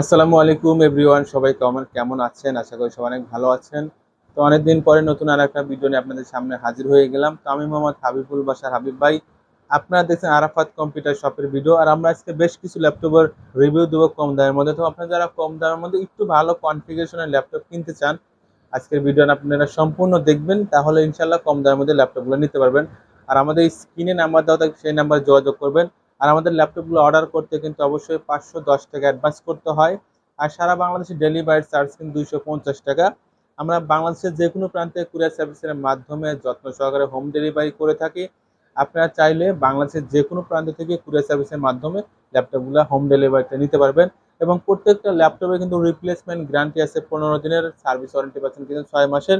আসসালামু আলাইকুম এভরিওয়ান, সবাই কেমন কেমন আছেন? আশা করি সবাই অনেক ভালো আছেন। তো অনেকদিন পরে নতুন আর একটা ভিডিও নিয়ে আপনাদের সামনে হাজির হয়ে গেলাম। তো আমি মোহাম্মদ হাবিবুল বাসার হাবিব ভাই। আপনারা দেখছেন আরাফাত কম্পিউটার শপের ভিডিও। আর আমরা আজকে বেশ কিছু ল্যাপটপের রিভিউ দেবো কম দামের মধ্যে। তো আপনারা যারা কম দামের মধ্যে একটু ভালো কনফিগারেশনের ল্যাপটপ কিনতে চান, আজকের ভিডিও আপনারা সম্পূর্ণ দেখবেন। তাহলে ইনশাল্লাহ কম দামের মধ্যে ল্যাপটপগুলো নিতে পারবেন। আর আমাদের স্ক্রিনে নাম্বার দেওয়া থাকে সেই নাম্বার যোগাযোগ করবেন। আর আমাদের ল্যাপটপগুলো অর্ডার করতে কিন্তু অবশ্যই পাঁচশো দশ টাকা অ্যাডভান্স করতে হয়। আর সারা বাংলাদেশে ডেলিভারি চার্জ কিন্তু দুইশো পঞ্চাশ টাকা। আমরা বাংলাদেশের যে কোনো প্রান্তে কুরিয়ার সার্ভিসের মাধ্যমে যত্ন সহকারে হোম ডেলিভারি করে থাকি। আপনারা চাইলে বাংলাদেশের যে কোনো প্রান্ত থেকে কুরিয়ার সার্ভিসের মাধ্যমে ল্যাপটপগুলো হোম ডেলিভারিতে নিতে পারবেন। এবং প্রত্যেকটা ল্যাপটপে কিন্তু রিপ্লেসমেন্ট গ্যারান্টি আছে, পনেরো দিনের সার্ভিস ওয়ারেন্টি পাচ্ছেন কিন্তু ছয় মাসের।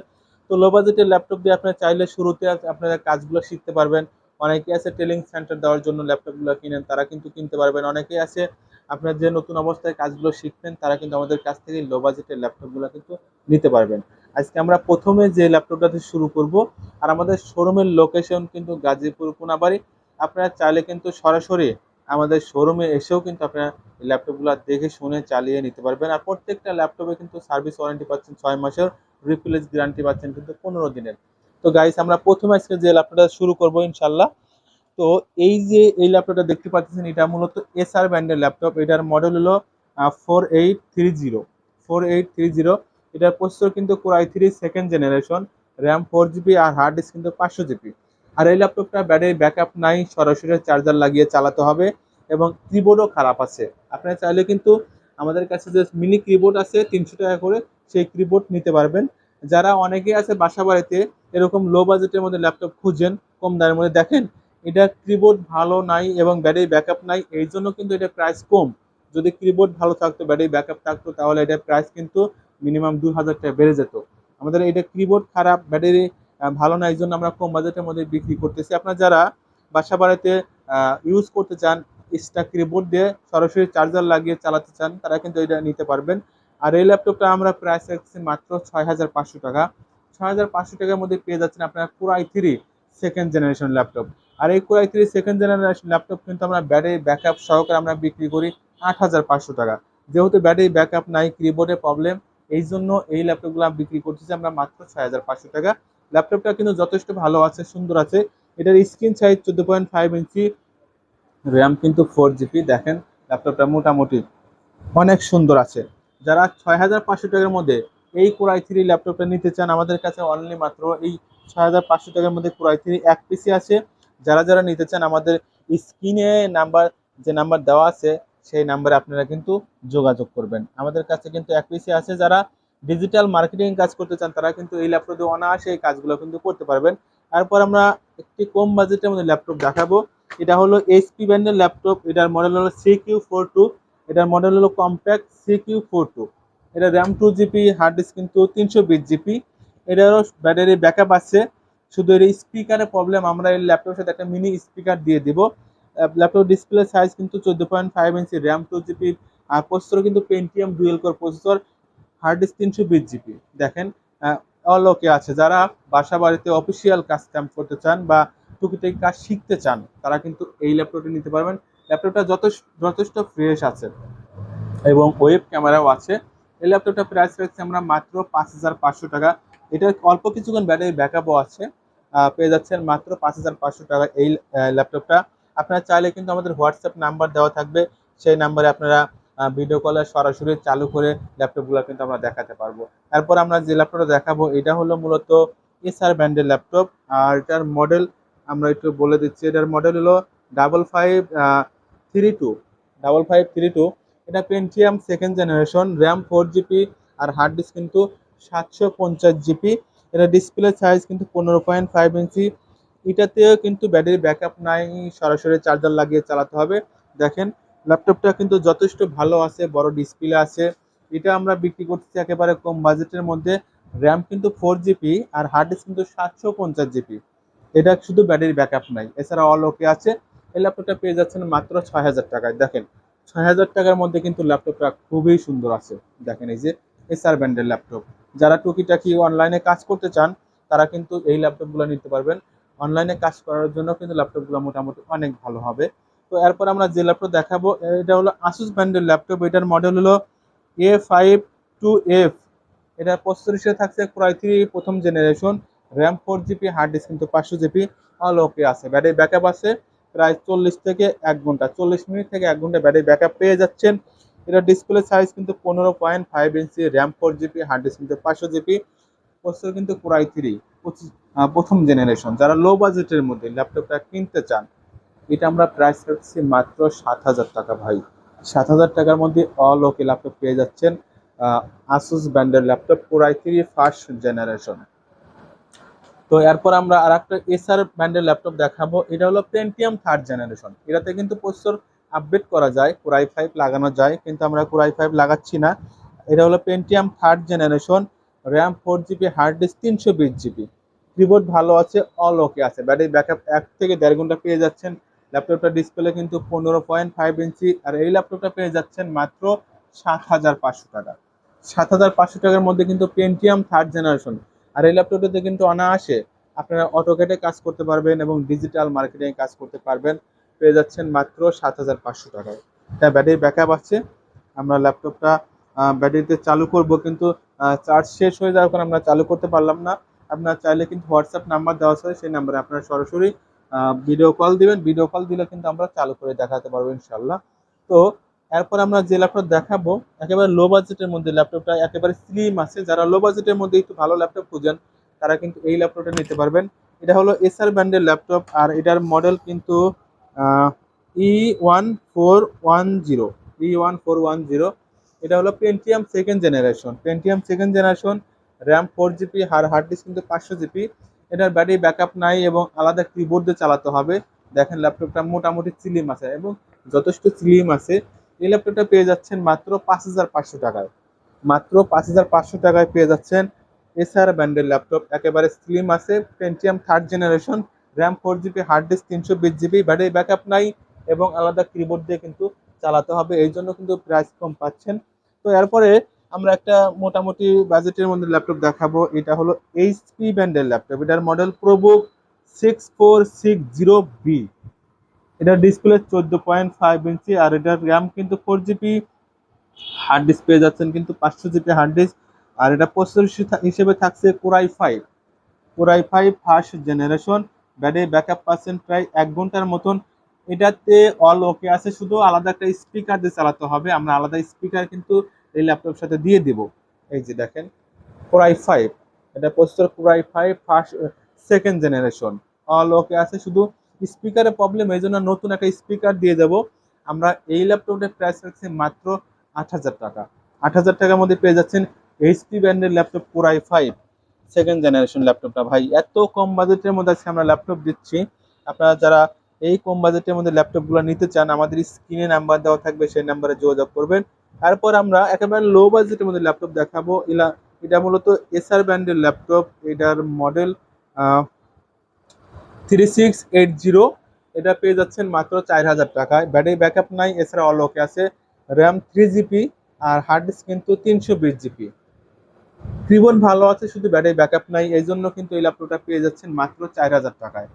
তো লো বাজেটের ল্যাপটপ দিয়ে আপনারা চাইলে শুরুতে আপনারা কাজগুলো শিখতে পারবেন। অনেকে আছে ট্রেনিং সেন্টার দেওয়ার জন্য ল্যাপটপগুলো কিনেন, তারা কিন্তু কিনতে পারবেন। অনেকেই আছে আপনার যে নতুন অবস্থায় কাজগুলো শিখবেন, তারা কিন্তু আমাদের কাছ থেকে লো বাজেটের ল্যাপটপগুলো কিন্তু নিতে পারবেন। আজকে আমরা প্রথমে যে ল্যাপটপটাতে শুরু করব, আর আমাদের শোরুমের লোকেশন কিন্তু গাজীপুর কোনাবাড়ি। আপনারা চাইলে কিন্তু সরাসরি আমাদের শোরুমে এসেও কিন্তু আপনারা ল্যাপটপগুলো দেখে শুনে চালিয়ে নিতে পারবেন। আর প্রত্যেকটা ল্যাপটপে কিন্তু সার্ভিস ওয়ারেন্টি পাচ্ছেন ছয় মাসের রিপ্লেস গ্যারান্টি পাচ্ছেন কিন্তু পনেরো দিনের। তো গাইস আমরা প্রথমে আজকে যে ল্যাপটপটা শুরু করব ইনশাল্লাহ তো এই যে এই ল্যাপটপটা দেখতে পাচ্ছেন, এটা মূলত এসআর ব্র্যান্ডের ল্যাপটপ এটার মডেল হলো four eight three zero four eight three zero এটার প্রসেসর কিন্তু core i three second generation RAM four GB R hard disk কিন্তু পাঁচশো জিবি আর এই ল্যাপটপটা ব্যাটারি ব্যাকআপ নাই, সরাসরি চার্জার লাগিয়ে চালাতে হবে এবং কিবোর্ডও খারাপ আছে। আপনারা চাইলে কিন্তু আমাদের কাছে যে মিনি কিবোর্ড আছে, তিনশো টাকা করে সেই কিবোর্ড নিতে পারবেন। যারা অনেকে আছে বাসা বাড়িতে এরকম লো বাজেটের মধ্যে ল্যাপটপ খুঁজেন, কম দামের মধ্যে দেখেন, এটা কিবোর্ড ভালো নাই এবং ব্যাটারি ব্যাকআপ নাই এই জন্য কিন্তু এটা প্রাইস কম। যদি কিবোর্ড ভালো থাকতো ব্যাটারি ব্যাকআপ থাকতো, তাহলে এটা প্রাইস কিন্তু মিনিমাম দু হাজার টাকা বেড়ে যেত। আমাদের এটা কিবোর্ড খারাপ ব্যাটারি ভালো না, এই জন্য আমরা কম বাজেটের মধ্যে বিক্রি করতেছি। আপনার যারা বাসা বাড়িতে ইউজ করতে চান এক্সট্রা কিবোর্ড দিয়ে সরাসরি চার্জার লাগিয়ে চালাতে চান, তারা কিন্তু এটা নিতে পারবেন। আর এই ল্যাপটপটা আমরা প্রাইস রাখছি মাত্র ছয় হাজার পাঁচশো টাকা। ছয় হাজার পাঁচশো টাকার মধ্যে পেয়ে যাচ্ছেন আপনার পুরাই থ্রি সেকেন্ড জেনারেশন ল্যাপটপ আর এই core i three second generation laptop কিন্তু আমরা ব্যাটারি ব্যাকআপ সহকারে আমরা বিক্রি করি আট হাজার পাঁচশো টাকা। যেহেতু ব্যাটারি ব্যাকআপ নাই কিবোর্ডের প্রবলেম এই জন্য এই ল্যাপটপগুলো বিক্রি করতেছি আমরা মাত্র ছয় হাজার পাঁচশো টাকা। ল্যাপটপটা কিন্তু যথেষ্ট ভালো আছে, সুন্দর আছে। এটার স্ক্রিন সাইজ চোদ্দ পয়েন্ট ফাইভ ইঞ্চি র্যাম কিন্তু ফোর জিবি দেখেন ল্যাপটপটা মোটামুটি অনেক সুন্দর আছে। যারা ছয় হাজার পাঁচশো টাকার মধ্যে এই কোরাই থ্রি ল্যাপটপটা নিতে চান, আমাদের কাছে অনলি মাত্র এই ছয় হাজার পাঁচশো টাকার মধ্যে কোরাই থ্রি এক পিসি আছে। যারা যারা নিতে চান, আমাদের স্ক্রিনে নাম্বার যে নাম্বার দেওয়া আছে, সেই নাম্বারে আপনারা কিন্তু যোগাযোগ করবেন। আমাদের কাছে কিন্তু এক পিসি আছে, যারা ডিজিটাল মার্কেটিং কাজ করতে চান, তারা কিন্তু এই ল্যাপটপে অনায়াসে এই কাজগুলো কিন্তু করতে পারবেন। তারপর আমরা একটি কম বাজেটের মধ্যে ল্যাপটপ দেখাবো। এটা হলো এইচপি ব্র্যান্ডের ল্যাপটপ এটার মডেল হলো সি কিউ ফোর টু এটার মডেল হলো compact C Q four two এটা RAM two GB hard disk কিন্তু তিনশো বিশ জিবি এটারও ব্যাটারি ব্যাকআপ আছে। শুধু এর স্পিকারের প্রবলেম আমরা এই ল্যাপটপের সাথে একটা মিনি স্পিকার দিয়ে দিব। ল্যাপটপ ডিসপ্লে সাইজ কিন্তু চোদ্দ point five inch RAM two GB আর প্রসেসর কিন্তু Pentium dual core processor hard disk তিনশো বিশ জিবি দেখেন অল ওকে আছে। যারা বাসা বাড়িতে অফিসিয়াল কাজ কাম করতে চান বা টুকিটাকি কাজ শিখতে চান, তারা কিন্তু এই ল্যাপটপটি নিতে পারবেন। ল্যাপটপটা যথেষ্ট যথেষ্ট ফ্রেশ আছে। এবং ওয়েব ক্যামেরাও আছে। এই ল্যাপটপটা প্রাইস রাখছি আমরা মাত্র পাঁচ হাজার পাঁচশো টাকা। এটা অল্প কিছুক্ষণ ব্যাটারি ব্যাকআপও আছে। পেয়ে যাচ্ছেন মাত্র পাঁচ হাজার পাঁচশো টাকা এই ল্যাপটপটা আপনারা চাইলে কিন্তু আমাদের হোয়াটসঅ্যাপ নাম্বার দেওয়া থাকবে। সেই নাম্বারে আপনারা ভিডিও কলে সরাসরি চালু করে ল্যাপটপগুলো কিন্তু আমরা দেখাতে পারব। তারপর আমরা যে ল্যাপটপটা দেখাবো, এটা হলো মূলত এসআর ব্র্যান্ডের ল্যাপটপ আর এটার মডেল আমরা একটু বলে দিচ্ছি। এটার মডেল হলো double five three two double five three two এটা Pentium second generation RAM four GB আর হার্ড ডিস্ক কিন্তু সাতশো পঞ্চাশ জিবি এটা ডিসপ্লে সাইজ কিন্তু পনেরো পয়েন্ট ফাইভ ইঞ্চি। এটাতেও কিন্তু ব্যাটারি ব্যাকআপ নাই, সরাসরি চার্জার লাগিয়ে চালাতে হবে। দেখেন ল্যাপটপটা কিন্তু যথেষ্ট ভালো আছে, বড় ডিসপ্লে আছে। এটা আমরা বিক্রি করতেছি একেবারে কম বাজেটের মধ্যে। র্যাম কিন্তু ফোর জিবি আর হার্ড ডিস্ক কিন্তু সাতশো পঞ্চাশ জিবি এটা শুধু ব্যাটারি ব্যাকআপ নাই, এছাড়া অল ওকে আছে। এই ল্যাপটপটা পেয়ে যাচ্ছেন মাত্র ছয় হাজার টাকায়। দেখেন ছয় হাজার টাকার মধ্যে কিন্তু ল্যাপটপটা খুবই সুন্দর আছে। দেখেন এই যে এসআর ব্র্যান্ডের ল্যাপটপ। যারা টুকিটাকি অনলাইনে কাজ করতে চান, তারা কিন্তু এই ল্যাপটপগুলো নিতে পারবেন। অনলাইনে কাজ করার জন্য কিন্তু ল্যাপটপগুলো মোটামুটি অনেক ভালো হবে। তো এরপর আমরা যে ল্যাপটপ দেখাবো, এটা হলো আসুস ব্র্যান্ডের ল্যাপটপ। এটার মডেল হলো এ ফাইভ টু এফ এটা হিসেবে থাকছে, ক্রয় থ্রি, প্রথম generation RAM four GB hard disk কিন্তু পাঁচশো জিবি অল ওকে আছে। ব্যাটারি ব্যাকআপ আছে। প্রায় চল্লিশ থেকে এক ঘণ্টা, চল্লিশ মিনিট থেকে এক ঘণ্টা ব্যাটারি ব্যাকআপ পেয়ে যাচ্ছেন। এটা ডিসপ্লে সাইজ কিন্তু পনেরো point five inch RAM four GB hard disk কিন্তু পাঁচশো জিবি প্রসেসর কিন্তু ক্রয় থ্রি প্রথম জেনারেশন যারা লো বাজেটের মধ্যে ল্যাপটপটা কিনতে চান, এটা আমরা প্রাইস রাখছি মাত্র সাত হাজার টাকা ভাই। সাত হাজার টাকার মধ্যে অল ওকে ল্যাপটপ পেয়ে যাচ্ছেন আসুস ব্র্যান্ডের ল্যাপটপ পুরাই থ্রি ফার্স্ট জেনারেশন তো এরপর আমরা আর একটা এসআর ব্র্যান্ডের ল্যাপটপ দেখাবো। এটা হলো পেন্টিয়াম থার্ড জেনারেশন এটাতে কিন্তু প্রসেসর আপডেট করা যায় কুরাই ফাইভ লাগানো যায়, কিন্তু আমরা কুরাই ফাইভ লাগাচ্ছি না। এটা হলো Pentium third generation RAM four GB hard disk তিনশো বিশ জিবি কিবোর্ড ভালো আছে অল ওকে আছে। ব্যাটারি ব্যাকআপ এক থেকে দেড় ঘণ্টা পেয়ে যাচ্ছেন। ল্যাপটপটা ডিসপ্লে কিন্তু পনেরো পয়েন্ট ফাইভ ইঞ্চি আর এই ল্যাপটপটা পেয়ে যাচ্ছেন মাত্র সাত হাজার পাঁচশো টাকা। সাত হাজার পাঁচশো টাকার মধ্যে কিন্তু পেন্টিয়াম থার্ড জেনারেশন আর এই ল্যাপটপটাতে কিন্তু অনায়াসে আপনারা অটোকেটে কাজ করতে পারবেন এবং ডিজিটাল মার্কেটিং কাজ করতে পারবেন। পেয়ে যাচ্ছেন মাত্র সাত হাজার পাঁচশো টাকায়। এটা ব্যাটারি ব্যাকআপ আছে। আমরা ল্যাপটপটা ব্যাটারিতে চালু করব কিন্তু চার্জ শেষ হয়ে যাওয়ার কারণে আমরা চালু করতে পারলাম না। আপনার চাইলে কিন্তু হোয়াটসঅ্যাপ নাম্বার দেওয়া আছে, সেই নাম্বারে আপনারা সরাসরি ভিডিও কল দিবেন। ভিডিও কল দিলে কিন্তু আমরা চালু করে দেখাতে পারব ইনশাল্লাহ তো এরপর আমরা যে ল্যাপটপ দেখাবো, একেবারে লো বাজেটের মধ্যে ল্যাপটপটা একেবারে স্লিম আছে। যারা লো বাজেটের মধ্যে একটু ভালো ল্যাপটপ খুঁজেন, তারা কিন্তু এই ল্যাপটপটা নিতে পারবেন। এটা হলো এসআর ব্র্যান্ডের ল্যাপটপ আর এটার মডেল কিন্তু E one four one zero E one four one zero এটা হলো Pentium second generation Pentium second generation RAM four GB আর হার্ড ডিস্ক কিন্তু পাঁচশো জিবি এটার ব্যাটারি ব্যাকআপ নাই এবং আলাদা কিবোর্ড দিয়ে চালাতে হবে। দেখেন ল্যাপটপটা মোটামুটি স্লিম আছে এবং যথেষ্ট স্লিম আছে। এই ল্যাপটপটা পেয়ে যাচ্ছেন মাত্র পাঁচ হাজার পাঁচশো টাকায়। মাত্র পাঁচ হাজার পাঁচশো টাকায় পেয়ে যাচ্ছেন এসআর ব্র্যান্ডের ল্যাপটপ একেবারে স্লিম আছে Pentium third generation RAM four GB hard disk তিনশো বিশ জিবি ব্যাটারি ব্যাকআপ নাই এবং আলাদা কিবোর্ড দিয়ে কিন্তু চালাতে হবে। এই জন্য কিন্তু প্রাইস কম পাচ্ছেন। তো এরপরে আমরা একটা মোটামুটি বাজেটের মধ্যে ল্যাপটপ দেখাবো। এটা হলো এইচপি ব্র্যান্ডের ল্যাপটপ এটার model ProBook six four six zero B এটার ডিসপ্লে চোদ্দ পয়েন্ট ফাইভ ইঞ্চি আর এটার র্যাম কিন্তু ফোর জিবি হার্ড ডিস্ক পেয়ে যাচ্ছেন কিন্তু পাঁচশো জিবি হার্ড ডিস্ক আর এটা প্রসেসর হিসেবে থাকছে core i five core i five first generation battery backup পাচ্ছেন প্রায় এক ঘণ্টার মতন। এটাতে অল ওকে আছে, শুধু আলাদা একটা স্পিকার দিয়ে চালাতে হবে। আমরা আলাদা স্পিকার কিন্তু এই ল্যাপটপের সাথে দিয়ে দিব। এই যে দেখেন কোরাই ফাইভ এটা processor core i five first second generation all okay আছে, শুধু স্পিকারের প্রবলেম এই জন্য নতুন একটা স্পিকার দিয়ে যাব আমরা এই ল্যাপটপের প্রাইস রাখছি মাত্র আট হাজার টাকা। আট হাজার টাকার মধ্যে পেয়ে যাচ্ছেন এইচপি ব্র্যান্ডের laptop core i five second generation ল্যাপটপটা ভাই, এত কম বাজেটের মধ্যে আজকে আমরা ল্যাপটপ দিচ্ছি। আপনারা যারা এই কম বাজেটের মধ্যে ল্যাপটপগুলো নিতে চান, আমাদের স্ক্রিনে নাম্বার দেওয়া থাকবে, সেই নাম্বারে যোগাযোগ করবেন। তারপর আমরা একেবারে লো বাজেটের মধ্যে ল্যাপটপ দেখাবো। এটা মূলত এসআর ব্র্যান্ডের ল্যাপটপ এটার model three six eight zero, এটা পেয়ে যাচ্ছেন মাত্র চার হাজার টাকায়। ব্যাটারি ব্যাকআপ নাই, এছাড়া অল ওকে আছে। র্যাম থ্রি জিবি আর হার্ড ডিস্ক কিন্তু তিনশো বিশ জিবি কিবোর্ড ভালো আছে, শুধু ব্যাটারি ব্যাকআপ নাই এই জন্য কিন্তু এই ল্যাপটপটা পেয়ে যাচ্ছেন মাত্র চার হাজার টাকায়।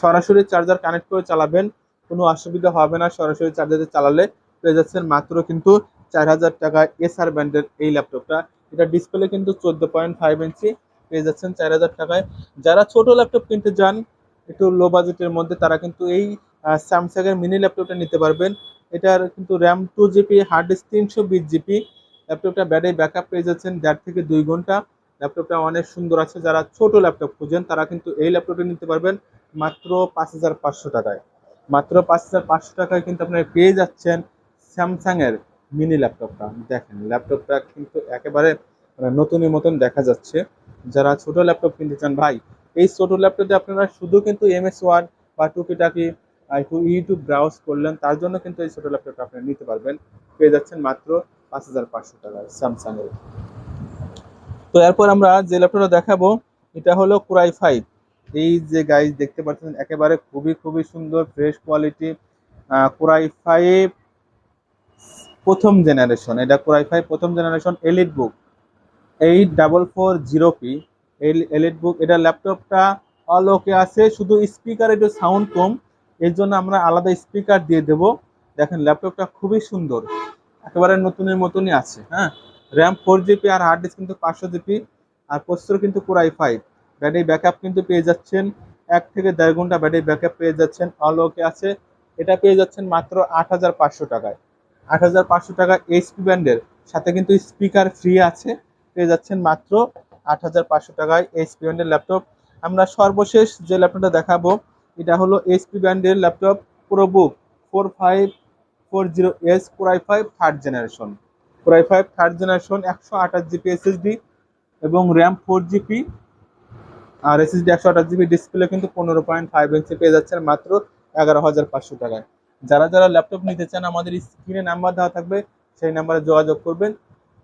সরাসরি চার্জার কানেক্ট করে চালাবেন, কোনো অসুবিধা হবে না, সরাসরি চার্জারে চালালে পেয়ে যাচ্ছেন মাত্র কিন্তু চার হাজার টাকায় এসআর ব্র্যান্ডের এই ল্যাপটপটা এটা ডিসপ্লে কিন্তু চোদ্দ পয়েন্ট ফাইভ ইঞ্চি পেয়ে যাচ্ছেন চার হাজার টাকায়। যারা ছোট ল্যাপটপ কিনতে যান একটু লো বাজেটের মধ্যে তারা কিন্তু এই স্যামসাংয়ের মিনি ল্যাপটপটা নিতে পারবেন। এটার কিন্তু RAM two GB hard disk তিনশো বিশ জিবি ল্যাপটপটা ব্যাটারি ব্যাকআপ পেয়ে যাচ্ছেন দেড় থেকে দুই ঘণ্টা। ল্যাপটপটা অনেক সুন্দর আছে, যারা ছোট ল্যাপটপ খুঁজেন, তারা কিন্তু এই ল্যাপটপটা নিতে পারবেন মাত্র পাঁচ হাজার পাঁচশো টাকায়। মাত্র পাঁচ হাজার পাঁচশো টাকায় কিন্তু আপনারা পেয়ে যাচ্ছেন স্যামসাংয়ের মিনি ল্যাপটপটা দেখেন ল্যাপটপটা কিন্তু একেবারে মানে নতুনের মতন দেখা যাচ্ছে। যারা ছোট ল্যাপটপ কিনতে চান, ভাই এই ছোটো ল্যাপটপে আপনারা শুধু কিন্তু এমএস ওয়ার্ড বা টুকিটাকি ইউটিউব ব্রাউজ করলেন, তার জন্য কিন্তু এই ছোটো ল্যাপটপটা আপনি নিতে পারবেন। পেয়ে যাচ্ছেন মাত্র পাঁচ হাজার পাঁচশো টাকায় স্যামসাংয়ের তো এরপর আমরা যে ল্যাপটপটা দেখাবো, এটা হলো কুরাই ফাইভ এই যে গাইজ দেখতে পাচ্ছেন, একেবারে খুবই খুবই সুন্দর fresh quality core i five প্রথম জেনারেশন এটা কুরাই ফাইভ প্রথম generation EliteBook eight double four zero P EliteBook এটা ল্যাপটপটা অল ওকে আছে, শুধু স্পিকার একটু সাউন্ড কম, এর জন্য আমরা আলাদা স্পিকার দিয়ে দেব। দেখেন ল্যাপটপটা খুবই সুন্দর, একেবারে নতুনের মতনই আছে হ্যাঁ? র্যাম ফোর জিবি আর হার্ড ডিস্ক কিন্তু পাঁচশো জিবি আর প্রসেসর কিন্তু পুরাই ফাইভ ব্যাটারি ব্যাকআপ কিন্তু পেয়ে যাচ্ছেন, এক থেকে দেড় ঘণ্টা ব্যাটারি ব্যাকআপ পেয়ে যাচ্ছেন অল ওকে আছে। এটা পেয়ে যাচ্ছেন মাত্র আট হাজার পাঁচশো টাকায়। আট হাজার পাঁচশো টাকা এইচপি ব্যান্ডের সাথে কিন্তু স্পিকার ফ্রি আছে, পেয়ে যাচ্ছেন মাত্র আট হাজার পাঁচশো টাকায় এইচপি ব্যান্ডের ল্যাপটপ। আমরা সর্বশেষ যে ল্যাপটপটা দেখাবো, এটা হলো এইচপি ব্যান্ডের laptop ProBook four five four zero S core i five third generation core i five third generation একশো আঠাশ জিবি এসএসডি এবং র্যাম ফোর জিবি আর এসএসডি একশো আঠাশ জিবি ডিসপ্লে কিন্তু পনেরো পয়েন্ট ফাইভ ইঞ্চি পেয়ে যাচ্ছেন মাত্র এগারো হাজার পাঁচশো টাকায়। যারা যারা ল্যাপটপ নিতে চান, আমাদের স্ক্রিনে নাম্বার দেওয়া থাকবে, সেই নাম্বারে যোগাযোগ করবেন।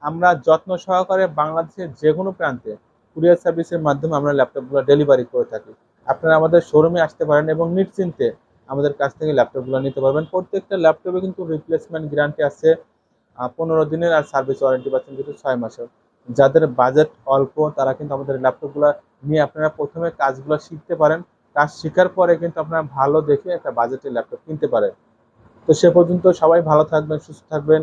আমরা যত্ন সহকারে বাংলাদেশের যে কোনো প্রান্তে কুরিয়ার সার্ভিসের মাধ্যমে আমরা ল্যাপটপগুলো ডেলিভারি করে থাকি। আপনারা আমাদের শোরুমে আসতে পারেন এবং নিশ্চিন্তে আমাদের কাছ থেকে ল্যাপটপগুলো নিতে পারবেন। প্রত্যেকটা ল্যাপটপে কিন্তু রিপ্লেসমেন্ট গ্যারান্টি আছে। পনেরো দিনের আর সার্ভিস ওয়ারেন্টি পাচ্ছেন কিন্তু ছয় মাসের। যাদের বাজেট অল্প, তারা কিন্তু আমাদের ল্যাপটপগুলো নিয়ে আপনারা প্রথমে কাজগুলো শিখতে পারেন। কাজ শেখার পরে কিন্তু আপনারা ভালো দেখে একটা বাজেটের ল্যাপটপ কিনতে পারেন। তো সে পর্যন্ত সবাই ভালো থাকবেন, সুস্থ থাকবেন।